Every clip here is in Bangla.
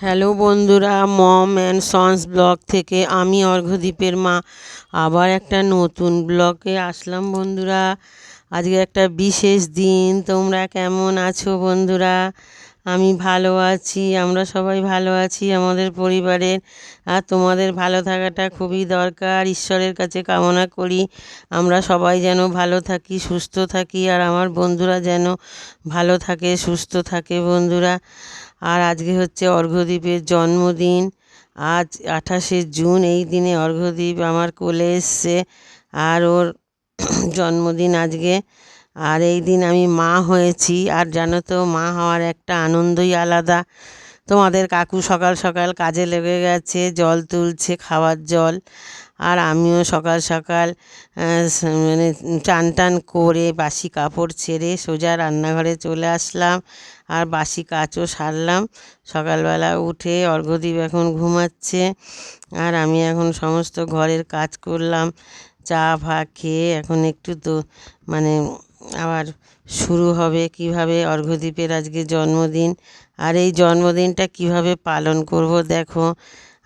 হ্যালো বন্ধুরা, মম অ্যান্ড সন্স ব্লগ থেকে আমি অর্ঘ্যদ্বীপের মা। আবার একটা নতুন ব্লগে আসলাম বন্ধুরা। আজকে একটা বিশেষ দিন, তোমরা কেমন আছো বন্ধুরা? আমি ভালো আছি, আমরা সবাই ভালো আছি আমাদের পরিবারের। আর তোমাদের ভালো থাকাটা খুবই দরকার, ঈশ্বরের কাছে কামনা করি। আমরা সবাই যেন ভালো থাকি, সুস্থ থাকি, আর আমার বন্ধুরা যেন ভালো থাকে, সুস্থ থাকে বন্ধুরা। আর আজকে হচ্ছে অর্ঘ্যদ্বীপের জন্মদিন। আজ আঠাশে জুন, এই দিনে অর্ঘ্যদ্বীপ আমার কোলে এসছে আর ওর জন্মদিন আজকে। আর এই দিন আমি মা হয়েছি আর জানো তো, মা হওয়ার একটা আনন্দই আলাদা। তোমাদের কাকু সকাল সকাল কাজে লেগে গেছে, জল তুলছে, খাওয়ার জল। আর আমিও সকাল সকাল মানে চান টান করে বাসি কাপড় ছেড়ে সোজা রান্নাঘরে চলে আসলাম। আর বাসি কাজও সারলাম। সকালবেলা উঠে অর্ঘ্যদ্বীপ এখন ঘুমাচ্ছে আর আমি এখন সমস্ত ঘরের কাজ করলাম। চা, ফা খেয়ে এখন একটু তো মানে আবার শুরু হবে কীভাবে অর্ঘ্যদ্বীপের আজকে জন্মদিন আর এই জন্মদিনটা কীভাবে পালন করব দেখো।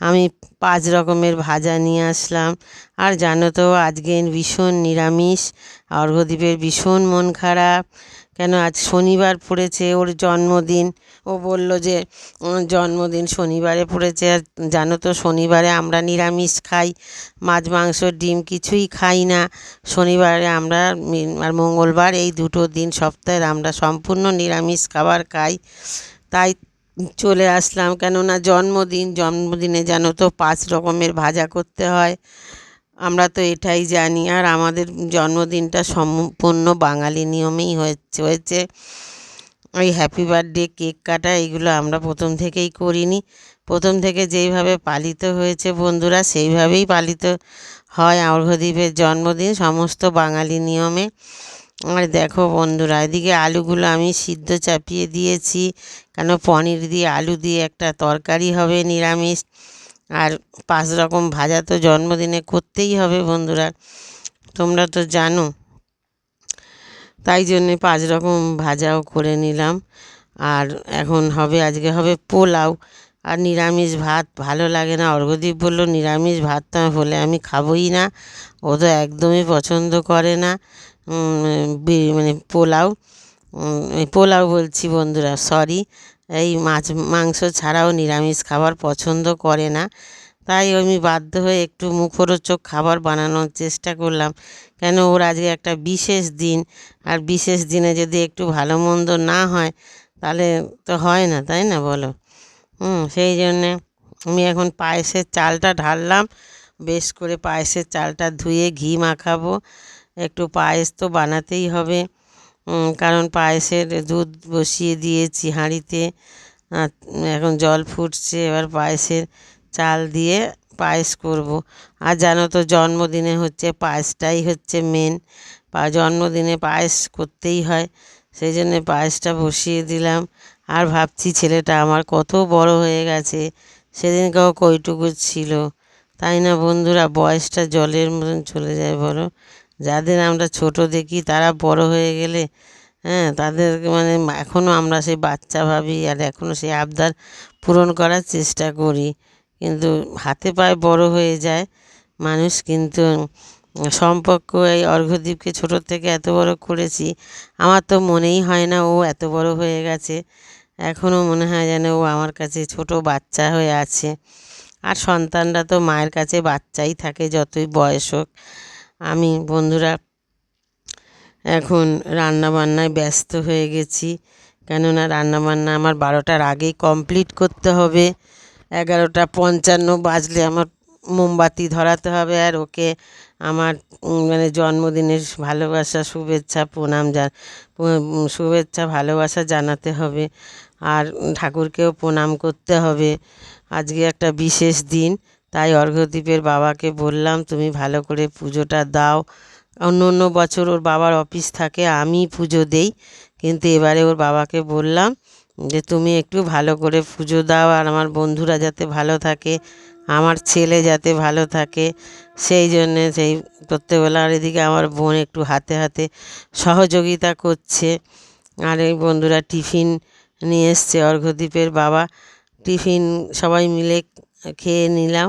আমি পাঁচ রকমের ভাজা নিয়ে আসলাম আর জানো তো আজকে ভীষণ নিরামিষ অর্ঘ্যদ্বীপের ভীষণ মন খারাপ। কেন আজ শনিবার পড়েছে ওর জন্মদিন? ও বলল যে জন্মদিন শনিবারে পড়েছে। আর জানো তো, শনিবারে আমরা নিরামিষ খাই, মাছ, মাংস, ডিম কিছুই খাই না। শনিবারে আমরা আর মঙ্গলবার এই দুটো দিন সপ্তাহের আমরা সম্পূর্ণ নিরামিষ খাবার খাই। তাই চলে আসলাম। কেননা জন্মদিন, জন্মদিনে জানো তো পাঁচ রকমের ভাজা করতে হয়। আমরা তো এটাই জানি। আর আমাদের জন্মদিনটা সম্পূর্ণ বাঙালি নিয়মেই হয়েছে হয়েছে। ওই হ্যাপি বার্থডে কেক কাটা এইগুলো আমরা প্রথম থেকেই করিনি। প্রথম থেকে যেইভাবে পালিত হয়েছে বন্ধুরা, সেইভাবেই পালিত হয় অর্ঘ্যদ্বীপের জন্মদিন সমস্ত বাঙালি নিয়মে। আর দেখো বন্ধুরা, এদিকে আলুগুলো আমি সিদ্ধ চাপিয়ে দিয়েছি। কেন পনির দিয়ে আলু দিয়ে একটা তরকারি হবে নিরামিষ। আর পাঁচ রকম ভাজা তো জন্মদিনে করতেই হবে বন্ধুরা, তোমরা তো জানো। তাই জন্যে পাঁচ রকম ভাজাও করে নিলাম। আর এখন হবে, আজকে হবে পোলাও। আর নিরামিষ ভাত ভালো লাগে না। অর্ঘ্যদ্বীপ বলল, নিরামিষ ভাত তো হলে আমি খাবোই না। ও তো একদমই পছন্দ করে না। মানে পোলাও। পোলাও বলছি বন্ধুরা, সরি। এই মাছ, মাংস ছাড়াও নিরামিষ খাবার পছন্দ করে না। তাই আমি বাধ্য হয়ে একটু মুখরোচক খাবার বানানোর চেষ্টা করলাম। কেন ওর আজকে একটা বিশেষ দিন। আর বিশেষ দিনে যদি একটু ভালো মন্দ না হয়, তাহলে তো হয় না, তাই না বলো? হুম, সেই জন্যে আমি এখন পায়েসের চালটা ঢাললাম। বেশ করে পায়েসের চালটা ধুয়ে ঘি মাখাবো। একটু পায়েস তো বানাতেই হবে। কারণ পায়েসের দুধ বসিয়ে দিয়েছি হাঁড়িতে। এখন জল ফুটছে, এবার পায়েসের চাল দিয়ে পায়েস করব। আর জানো তো, জন্মদিনে হচ্ছে পায়েসটাই হচ্ছে মেন বা জন্মদিনে পায়েস করতেই হয়, সেই জন্যে পায়েসটা বসিয়ে দিলাম। আর ভাবছি ছেলেটা আমার কত বড় হয়ে গেছে সেদিনকেও কইটুকু ছিল। তাই না বন্ধুরা, বয়সটা জলের মতন চলে যায় বলো। যাদের আমরা ছোট দেখি তারা বড় হয়ে গেলে হ্যাঁ তাদের মানে এখনও আমরা সেই বাচ্চা ভাবি আর এখনও সেই আবদার পূরণ করার চেষ্টা করি। কিন্তু হাতে পায়ে বড় হয়ে যায় মানুষ, কিন্তু সম্পর্ক এই অর্ঘ্যদ্বীপকে ছোটো থেকে এত বড় করেছি, আমার তো মনেই হয় না ও এত বড় হয়ে গেছে। এখনও মনে হয় যেন ও আমার কাছে ছোট বাচ্চা হয়ে আছে। আর সন্তানরা তো মায়ের কাছে বাচ্চাই থাকে, যতই বয়স হোক। আমি, বন্ধুরা, এখন রান্নাবান্নায় ব্যস্ত হয়ে গেছি। কেননা রান্নাবান্না আমার বারোটার আগেই কমপ্লিট করতে হবে। এগারোটা পঞ্চান্ন বাজলে আমার মোমবাতি ধরাতে হবে আর ওকে আমার মানে জন্মদিনের ভালোবাসা, শুভেচ্ছা, প্রণাম যা শুভেচ্ছা, ভালোবাসা জানাতে হবে। আর ঠাকুরকেও প্রণাম করতে হবে। আজকে একটা বিশেষ দিন। তাই অর্ঘ্যদ্বীপের বাবাকে বললাম, তুমি ভালো করে পুজোটা দাও। অন্য অন্য বছর ওর বাবার অফিস থাকে, আমি পুজো দেই। কিন্তু এবারে ওর বাবাকে বললাম যে, তুমি একটু ভালো করে পুজো দাও আর আমার বন্ধুরা যাতে ভালো থাকে, আমার ছেলে যাতে ভালো থাকে। সেই জন্যে সেই করতে বলে আর এদিকে আমার বোন একটু হাতে হাতে সহযোগিতা করছে। আর এই বন্ধুরা টিফিন নিয়ে এসছে, অর্ঘ্যদ্বীপের বাবা। টিফিন সবাই মিলে খেয়ে নিলাম।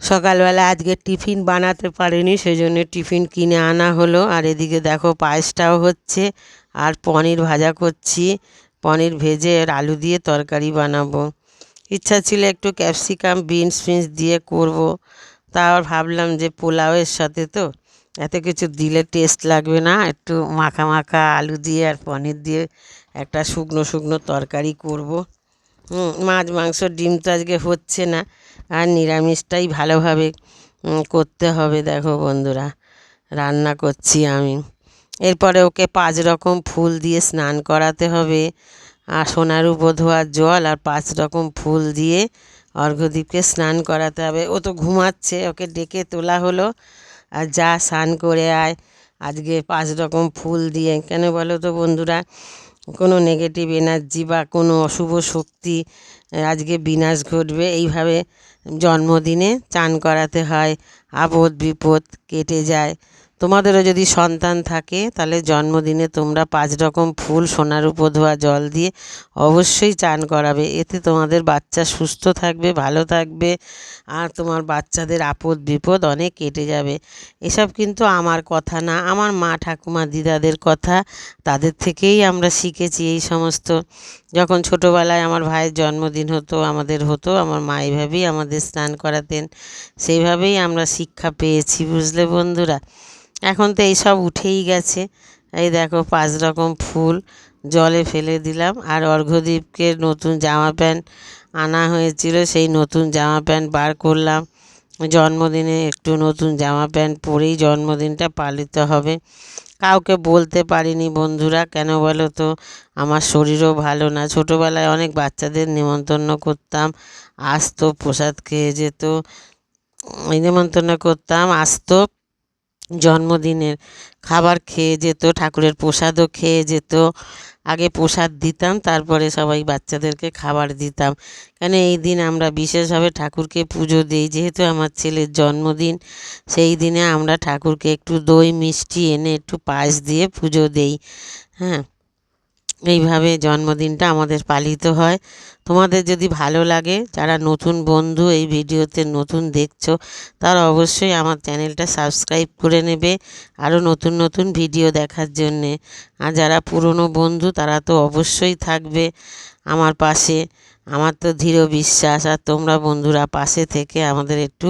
সকালবেলা আজকে টিফিন বানাতে পারিনি সেই জন্য টিফিন কিনে আনা হলো। আর এদিকে দেখো পায়েসটাও হচ্ছে, আর পনির ভাজা করছি। পনির ভেজে আর আলু দিয়ে তরকারি বানাবো। ইচ্ছা ছিল একটু ক্যাপসিকাম, বিনস ফিনস দিয়ে করব। তা আবার ভাবলাম যে পোলাওয়ের সাথে তো এত কিছু দিলে টেস্ট লাগবে না। একটু মাখা মাখা আলু দিয়ে আর পনির দিয়ে একটা শুকনো শুকনো তরকারি করব। মাছ, মাংস, ডিম তো আজকে হচ্ছে না। আর নিরামিষটাই ভালোভাবে করতে হবে, দেখো বন্ধুরা। রান্না করছি আমি। এরপরে ওকে পাঁচ রকম ফুল দিয়ে স্নান করাতে হবে। আর সোনারূপ ধোয়ার জল আর পাঁচ রকম ফুল দিয়ে অর্ঘ্যদীপকে স্নান করাতে হবে। ও তো ঘুমাচ্ছে, ওকে ডেকে তোলা হলো। আর যা স্নান করে আয়, আজকে পাঁচ রকম ফুল দিয়ে। কেন বলো তো বন্ধুরা? কোনো নেগেটিভ এনার্জি বা কোনো অশুভ শক্তি আজকে বিনাশ ঘটবে। এইভাবে জন্মদিনে চান করাতে হয় আপদ বিপদ কেটে যায়। তোমাদেরও যদি সন্তান থাকে, তাহলে জন্মদিনে তোমরা পাঁচ রকম ফুল, সোনার উপর ধোয়া জল দিয়ে অবশ্যই চান করাবে। এতে তোমাদের বাচ্চা সুস্থ থাকবে, ভালো থাকবে, আর তোমার বাচ্চাদের আপদ বিপদ অনেক কেটে যাবে। এসব কিন্তু আমার কথা না, আমার মা ঠাকুমা দিদাদের কথা, তাদের থেকেই আমরা শিখেছি এই সমস্ত। যখন ছোটোবেলায় আমার ভাইয়ের জন্মদিন হতো, আমাদের হতো, আমার মা এইভাবেই আমাদের স্নান করাতেন। সেইভাবেই আমরা শিক্ষা পেয়েছি, বুঝলে বন্ধুরা? এখন তো এইসব উঠেই গেছে। এই দেখো পাঁচ রকম ফুল, জলে ফেলে দিলাম। আর অর্ঘ্যদীপকে নতুন জামা প্যান্ট আনা হয়েছিল, সেই নতুন জামা প্যান্ট বার করলাম। জন্মদিনে একটু নতুন জামা প্যান্ট পরেই জন্মদিনটা পালিত হবে। কাউকে বলতে পারিনি বন্ধুরা, কেন বলো তো? আমার শরীরও ভালো না। ছোটোবেলায় অনেক বাচ্চাদের নিমন্ত্রণ করতাম, আসতো প্রসাদ খেয়ে যেত। নিমন্ত্রণ করতাম আসতো জন্মদিনের খাবার খেয়ে যেত, ঠাকুরের প্রসাদও খেয়ে যেত। আগে প্রসাদ দিতাম, তারপরে সবাই বাচ্চাদেরকে খাবার দিতাম। কেন এই দিন আমরা বিশেষভাবে ঠাকুরকে পুজো দিই? যেহেতু আমার ছেলের জন্মদিন, সেই দিনে আমরা ঠাকুরকে একটু দই মিষ্টি এনে একটু পায়েস দিয়ে পুজো দিই। হ্যাঁ এইভাবে জন্মদিনটা আমাদের পালিত হয়। তোমাদের যদি ভালো লাগে, যারা নতুন বন্ধু এই ভিডিওতে নতুন দেখছ, তারা অবশ্যই আমার চ্যানেলটা সাবস্ক্রাইব করে নেবে আরও নতুন নতুন ভিডিও দেখার জন্যে। আর যারা পুরনো বন্ধু, তারা তো অবশ্যই থাকবে আমার পাশে। আমার তো দৃঢ় বিশ্বাস, আর তোমরা বন্ধুরা পাশে থেকে আমাদের একটু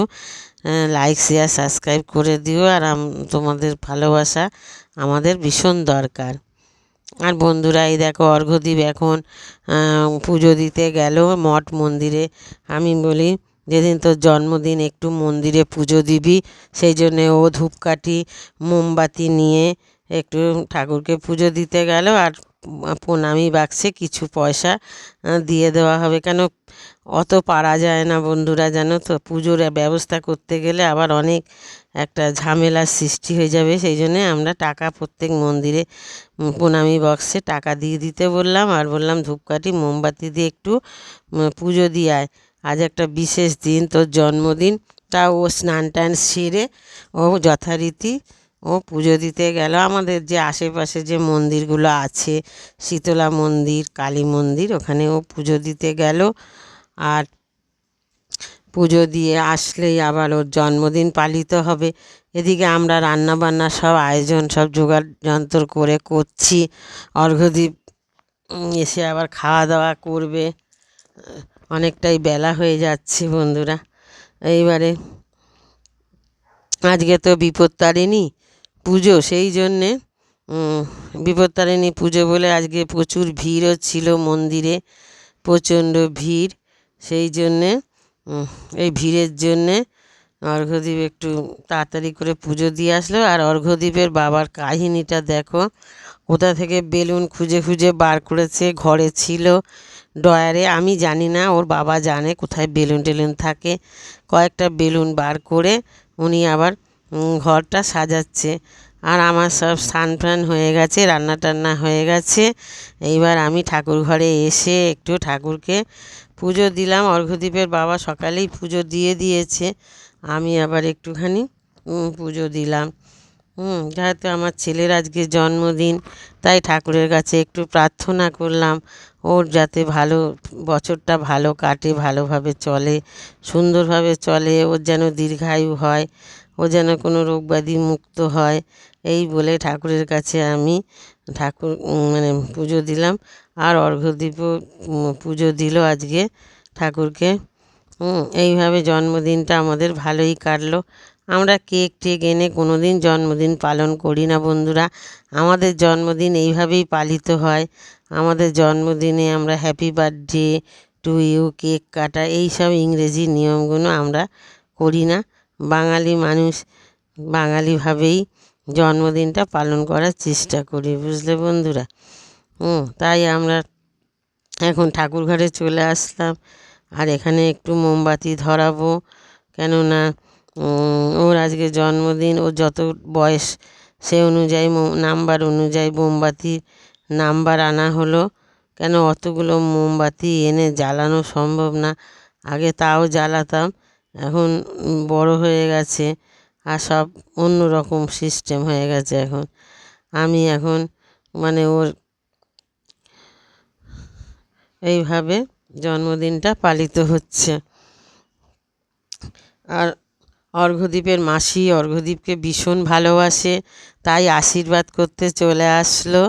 লাইক শেয়ার সাবস্ক্রাইব করে দিও। আর তোমাদের ভালোবাসা আমাদের ভীষণ দরকার। আর বন্ধুরা এই দেখো, অর্ঘ্যদীপ এখন পুজো দিতে গেল মঠ মন্দিরে। আমি বলি, যেদিন তোর জন্মদিন, একটু মন্দিরে পুজো দিবি। সেই জন্যে ও ধূপকাঠি, মোমবাতি নিয়ে একটু ঠাকুরকে পুজো দিতে গেল আর প্রণামী বাক্সে কিছু পয়সা দিয়ে দেওয়া হবে। কেন? অত পারা যায় না বন্ধুরা, জানো তো? পুজোর ব্যবস্থা করতে গেলে আবার অনেক একটা ঝামেলার সৃষ্টি হয়ে যাবে। সেই জন্যে আমরা টাকা প্রত্যেক মন্দিরে প্রণামী বক্সে টাকা দিয়ে দিতে বললাম। আর বললাম, ধূপকাঠি, মোমবাতি দিয়ে একটু পুজো দিয়ে আয়। আজ একটা বিশেষ দিন, তোর জন্মদিন। তা ও স্নান টান সেরে ও যথারীতি ও পুজো দিতে গেল। আমাদের যে আশেপাশে যে মন্দিরগুলো আছে শীতলা মন্দির কালী মন্দির ওখানে ও পুজো দিতে গেল। আর পুজো দিয়ে আসলেই আবার ওর জন্মদিন পালিত হবে। এদিকে আমরা রান্না বান্না সব আয়োজন সব জোগাড় যন্ত্র করে করছি। অর্ঘ্যদীপ উম, এসে আবার খাওয়া দাওয়া করবে। অনেকটাই বেলা হয়ে যাচ্ছে বন্ধুরা। এইবারে আজকে তো বিপত্তারিণী। পুজো, সেই জন্যে বিপত্তারিণী পুজো বলে আজকে প্রচুর ভিড়ও ছিল মন্দিরে, প্রচণ্ড ভিড়। সেই জন্যে এই ভিড়ের জন্যে অর্ঘ্যদীপ একটু তাড়াতাড়ি করে পুজো দিয়ে আসলো। আর অর্ঘ্যদীপের বাবার কাহিনীটা দেখো। কোথা থেকে বেলুন খুঁজে খুঁজে বার করেছে, ঘরে ছিল ডয়ারে আমি জানি না, ওর বাবা জানে কোথায় বেলুন টেলুন থাকে। কয়েকটা বেলুন বার করে উনি আবার ঘরটা সাজাচ্ছে। আর আমার সব স্নান ফান হয়ে গেছে রান্না টান্না হয়ে গেছে। এইবার আমি ঠাকুর ঘরে এসে একটু ঠাকুরকে পুজো দিলাম। অর্ঘ্যদীপের বাবা সকালেই পুজো দিয়ে দিয়েছে। আমি আবার একটুখানি পুজো দিলাম। হুম যেহেতু আমার ছেলের আজকে জন্মদিন, তাই ঠাকুরের কাছে একটু প্রার্থনা করলাম। ওর যাতে ভালো, বছরটা ভালো কাটে, ভালোভাবে চলে, সুন্দরভাবে চলে, ওর যেন দীর্ঘায়ু হয়। ও যেন কোনো রোগ ব্যাধি মুক্ত হয়, এই বলে ঠাকুরের কাছে আমি ঠাকুর মানে পুজো দিলাম। আর অর্ঘ্যদীপও পুজো দিল আজকে ঠাকুরকে। এইভাবে জন্মদিনটা আমাদের ভালোই কাটলো। আমরা কেক টেক এনে কোনো দিন জন্মদিন পালন করি না বন্ধুরা। আমাদের জন্মদিন এইভাবেই পালিত হয়। আমাদের জন্মদিনে আমরা happy birthday to you, cake কাটা, এইসব ইংরেজি নিয়মগুলো আমরা করি না। বাঙালি মানুষ বাঙালিভাবেই জন্মদিনটা পালন করার চেষ্টা করি, বুঝলে বন্ধুরা? হুম, তাই আমরা এখন ঠাকুর ঘরে চলে আসলাম। আর এখানে একটু মোমবাতি ধরাবো, কেননা ওর আজকে জন্মদিন ও যত বয়স সে অনুযায়ী নাম্বার অনুযায়ী মোমবাতির নাম্বার আনা হলো। কেন অতগুলো মোমবাতি এনে জ্বালানো সম্ভব না? আগে তাও জ্বালাতাম। এখন বড় হয়ে গেছে আর সব অন্য রকম সিস্টেম হয়ে গেছে এখন। আমি এখন মানে ওর এইভাবে জন্মদিনটা পালিত হচ্ছে। আর অর্ঘ্যদীপের মাসি অর্ঘ্যদীপকে ভীষণ ভালোবাসে, তাই আশীর্বাদ করতে চলে আসলো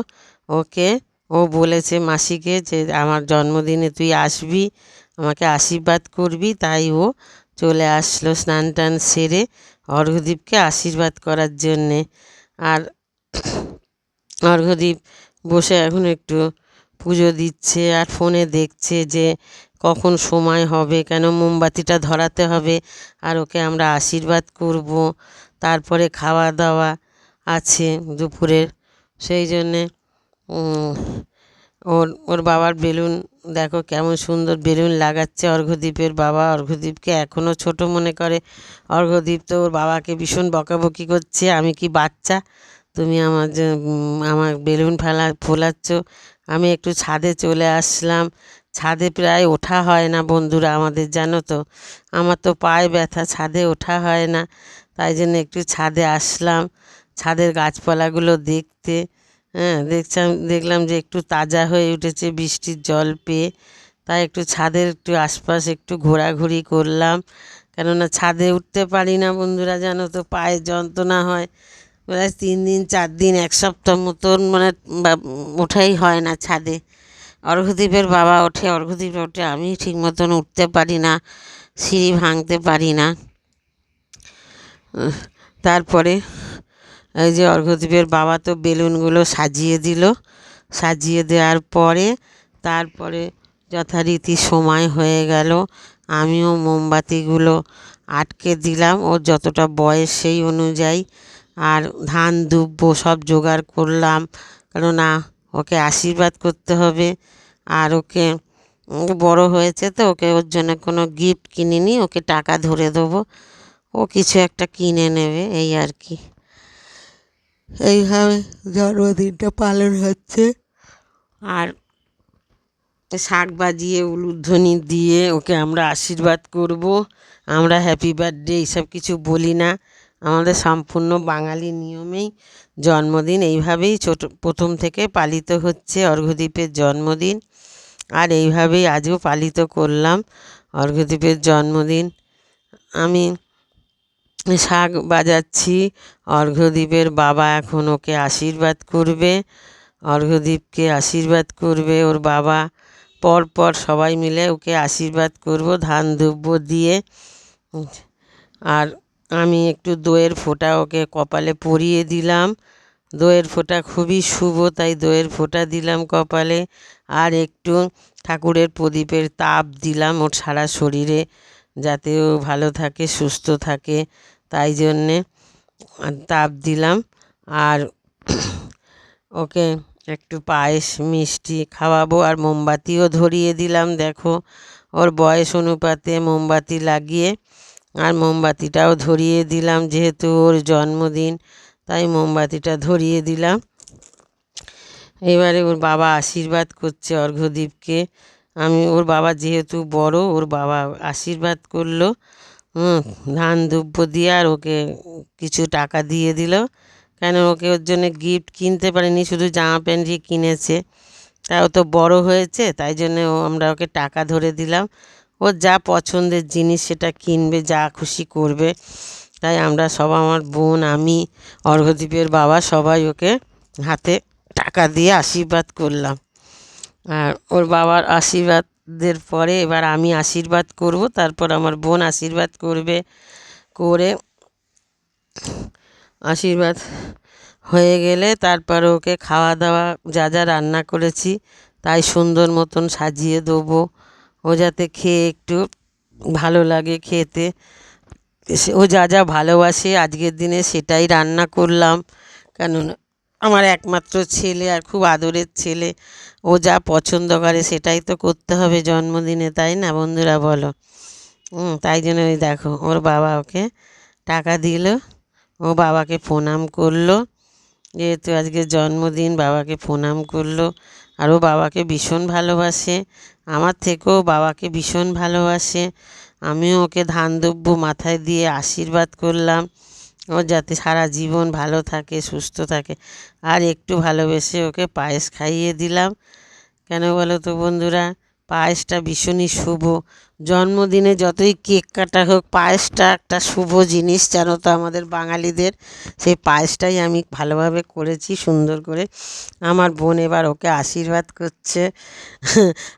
ওকে। ও বলেছে, মাসিকে যে আমার জন্মদিনে তুই আসবি, আমাকে আশীর্বাদ করবি। তাই ও চলে আসলো স্নান টান সেরে অর্ঘ্যদীপকে আশীর্বাদ করার জন্যে। আর অর্ঘ্যদীপ বসে এখন একটু পুজো দিচ্ছে আর ফোনে দেখছে যে কখন সময় হবে, কেন মোমবাতিটা ধরাতে হবে আর ওকে আমরা আশীর্বাদ করব। তারপরে খাওয়া দাওয়া আছে দুপুরের। সেই জন্যে ওর ওর বাবার বেলুন, দেখো কেমন সুন্দর বেলুন লাগাচ্ছে অর্ঘ্যদীপের বাবা। অর্ঘ্যদীপকে এখনও ছোট মনে করে। অর্ঘ্যদীপ তো ওর বাবাকে ভীষণ বকাবকি করছে। আমি কি বাচ্চা? তুমি আমার আমার বেলুন ফেলা, ফোলাচ্ছ। আমি একটু ছাদে চলে আসলাম। ছাদে প্রায় ওঠা হয় না বন্ধুরা আমাদের, জানো তো। আমার তো পায়ে ব্যথা, ছাদে ওঠা হয় না। তাই জন্য একটু ছাদে আসলাম। ছাদের গাছপালাগুলো দেখতে। হ্যাঁ দেখছিলাম দেখলাম যে একটু তাজা হয়ে উঠেছে বৃষ্টির জল পেয়ে। তাই একটু ছাদের একটু আশপাশ একটু ঘোরাঘুরি করলাম। কেননা ছাদে উঠতে পারি না বন্ধুরা, জানো তো, পায়ে যন্ত্রণা হয়। প্রায় তিন দিন, চার দিন, এক সপ্তাহ মতন মানে ওঠাই হয় না ছাদে। অর্ঘদ্বীপের বাবা ওঠে অর্ঘ্যদীপ ওঠে, আমি ঠিক মতন উঠতে পারি না, সিঁড়ি ভাঙতে পারি না। তারপরে এই যে অর্ঘ্যদীপের বাবা তো বেলুনগুলো সাজিয়ে দিল। সাজিয়ে দেওয়ার পরে তারপরে যথারীতি সময় হয়ে গেল। আমিও মোমবাতিগুলো আটকে দিলাম। ওর যতটা বয়স সেই অনুযায়ী। আর ধান, দুব্বো সব জোগাড় করলাম। কেননা ওকে আশীর্বাদ করতে হবে। আর ওকে বড় হয়েছে তো, ওকে ওর জন্য কোনো গিফট কিনিনি। ওকে টাকা ধরে দেবো। ও কিছু একটা কিনে নেবে, এই আর কি। এইভাবে জন্মদিনটা পালন হচ্ছে। আর শাক বাজিয়ে উলুধ্বনি দিয়ে ওকে আমরা আশীর্বাদ করব। আমরা হ্যাপি বার্থডে এইসব কিছু বলি না। আমাদের সম্পূর্ণ বাঙালি নিয়মেই জন্মদিন এইভাবেই ছোট, প্রথম থেকে পালিত হচ্ছে অর্ঘ্যদীপের জন্মদিন। আর এইভাবেই আজও পালিত করলাম অর্ঘ্যদীপের জন্মদিন। আমি শাক বাজাচ্ছি। অর্ঘ্যদীপের বাবা এখন ওকে আশীর্বাদ করবে। অর্ঘ্যদীপকে আশীর্বাদ করবে ওর বাবা। পর পর সবাই মিলে ওকে আশীর্বাদ করব, ধান দুব্য দিয়ে। আর আমি একটু দইয়ের ফোঁটা ওকে কপালে পরিয়ে দিলাম। দইয়ের ফোঁটা খুবই শুভ, তাই দইয়ের ফোঁটা দিলাম কপালে। আর একটু ঠাকুরের প্রদীপের তাপ দিলাম ওর সারা শরীরে। যাতে ও ভালো থাকে, সুস্থ থাকে। তাই জন্যে তাপ দিলাম। আর ওকে একটু পায়েস, মিষ্টি খাওয়াবো। আর মোমবাতিও ধরিয়ে দিলাম, দেখো। ওর বয়স অনুপাতে মোমবাতি লাগিয়ে আর মোমবাতিটাও ধরিয়ে দিলাম, যেহেতু ওর জন্মদিন, তাই মোমবাতিটা ধরিয়ে দিলাম। এবারে ওর বাবা আশীর্বাদ করছে অর্ঘ্যদীপকে। আমি ওর বাবা যেহেতু বড়, ওর বাবা আশীর্বাদ করল, হুম, ধান দুব্য দিয়ে আর ওকে কিছু টাকা দিয়ে দিল। কেন ওকে ওর জন্য গিফট কিনতে পারেনি, শুধু জামা প্যান্টই কিনেছে। তাই ও তো বড় হয়েছে, তাই জন্যে ও আমরা ওকে টাকা ধরে দিলাম। ওর যা পছন্দের জিনিস সেটা কিনবে, যা খুশি করবে। তাই আমরা সব আমার বোন, আমি অর্ঘদ্বীপের বাবা সবাই ওকে হাতে টাকা দিয়ে আশীর্বাদ করলাম। আর ওর বাবার আশীর্বাদের পরে এবার আমি আশীর্বাদ করব, তারপর আমার বোন আশীর্বাদ করবে, করে আশীর্বাদ হয়ে গেলে তারপর ওকে খাওয়া দাওয়া যা যা রান্না করেছি তাই সুন্দর মতন সাজিয়ে দেবো। ও যাতে খেয়ে একটু ভালো লাগে খেতে। ও যা যা ভালোবাসে আজকের দিনে সেটাই রান্না করলাম। কেননা আমার একমাত্র ছেলে আর খুব আদরের ছেলে। ও যা পছন্দ করে সেটাই তো করতে হবে জন্মদিনে, তাই না বন্ধুরা বলো? হুম, তাই জন্য ওই দেখো, ওর বাবা ওকে টাকা দিল, ও বাবাকে প্রণাম করল। যেহেতু আজকে জন্মদিন, বাবাকে প্রণাম করল। আর ও বাবাকে ভীষণ ভালোবাসে, আমার থেকেও বাবাকে ভীষণ ভালোবাসে। আমিও ওকে ধান দ্রব্য মাথায় দিয়ে আশীর্বাদ করলাম। ও যাতে সারা জীবন ভালো থাকে, সুস্থ থাকে। আর একটু ভালোবেসে ওকে পায়েস খাইয়ে দিলাম। কেন বলো তো বন্ধুরা? পায়েসটা ভীষণই শুভ। জন্মদিনে যতই কেক কাটা হোক, পায়েসটা একটা শুভ জিনিস জানো তো আমাদের বাঙালিদের। সেই পায়েসটাই আমি ভালোভাবে করেছি, সুন্দর করে। আমার বোন এবার ওকে আশীর্বাদ করছে।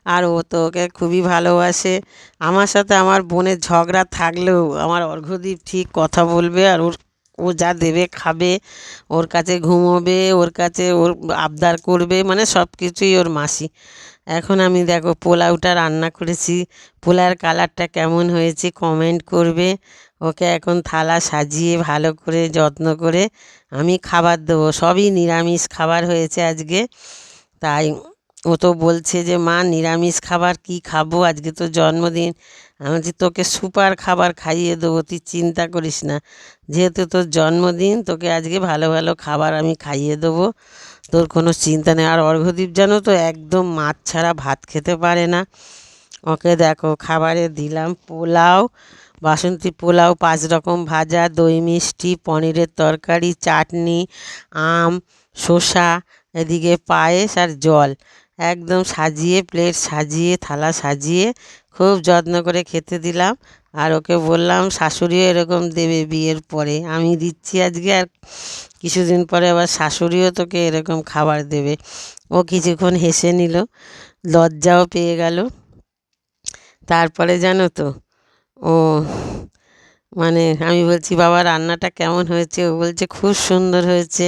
আর ও তো ওকে খুবই ভালোবাসে। আমার সাথে আমার বোনের ঝগড়া থাকলেও আমার অর্ঘ্যদীপ ঠিক কথা বলবে আর ওর ও যা দেবে খাবে, ওর কাছে ঘুমোবে, ওর কাছে ওর আবদার করবে মানে সব কিছুই ওর মাসি। এখন আমি দেখো পোলাওটা রান্না করেছি পোলার কালারটা কেমন হয়েছে কমেন্ট করবে। ওকে এখন থালা সাজিয়ে ভালো করে যত্ন করে আমি খাবার দেবো, সবই নিরামিষ খাবার হয়েছে আজকে। তাই ও তো বলছে যে, মা, নিরামিষ খাবার কি খাব? আজকে তো জন্মদিন। আমি বলছি তোকে সুপার খাবার খাইয়ে দেবো, তুই চিন্তা করিস না। যেহেতু তোর জন্মদিন, তোকে আজকে ভালো ভালো খাবার আমি খাইয়ে দেবো। তোর কোনো চিন্তা নেই। আর অর্ঘ্যদীপ জানো তো, একদম মাছ ছাড়া ভাত খেতে পারে না। ওকে দেখো, খাবারে দিলাম পোলাও, বাসন্তী পোলাও, পাঁচ রকম ভাজা, দই মিষ্টি, পনিরের তরকারি, চাটনি, আম, শসা, এদিকে পায়েস আর জল। একদম সাজিয়ে, প্লেট সাজিয়ে, থালা সাজিয়ে খুব যত্ন করে খেতে দিলাম। আর ওকে বললাম, শাশুড়িও এরকম দেবে বিয়ের পরে। আমি দিচ্ছি আজকে আর কিছুদিন পরে আবার শাশুড়িও তোকে এরকম খাবার দেবে। ও কিছুক্ষণ হেসে নিল, লজ্জাও পেয়ে গেল। তারপরে জানো তো, ও মানে আমি বলছি, বাবা, রান্নাটা কেমন হয়েছে? ও বলছে, খুব সুন্দর হয়েছে।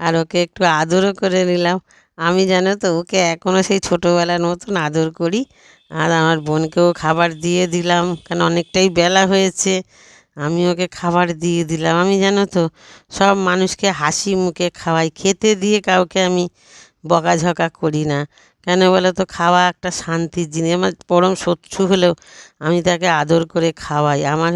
আর ওকে একটু আদরও করে নিলাম। আমি জানো তো, ওকে এখনও সেই ছোটোবেলার মতন আদর করি। আর আমার বোনকেও খাবার দিয়ে দিলাম, কেন অনেকটাই বেলা হয়েছে, আমি ওকে খাবার দিয়ে দিলাম। আমি জানো তো, সব মানুষকে হাসি মুখে খাওয়াই, খেতে দিয়ে কাউকে আমি বকাঝকা করি না। কেন বলে তো, খাওয়া একটা শান্তির জিনিস, আমার পরম শত্রু হলেও আমি তাকে আদর করে খাওয়াই। আমার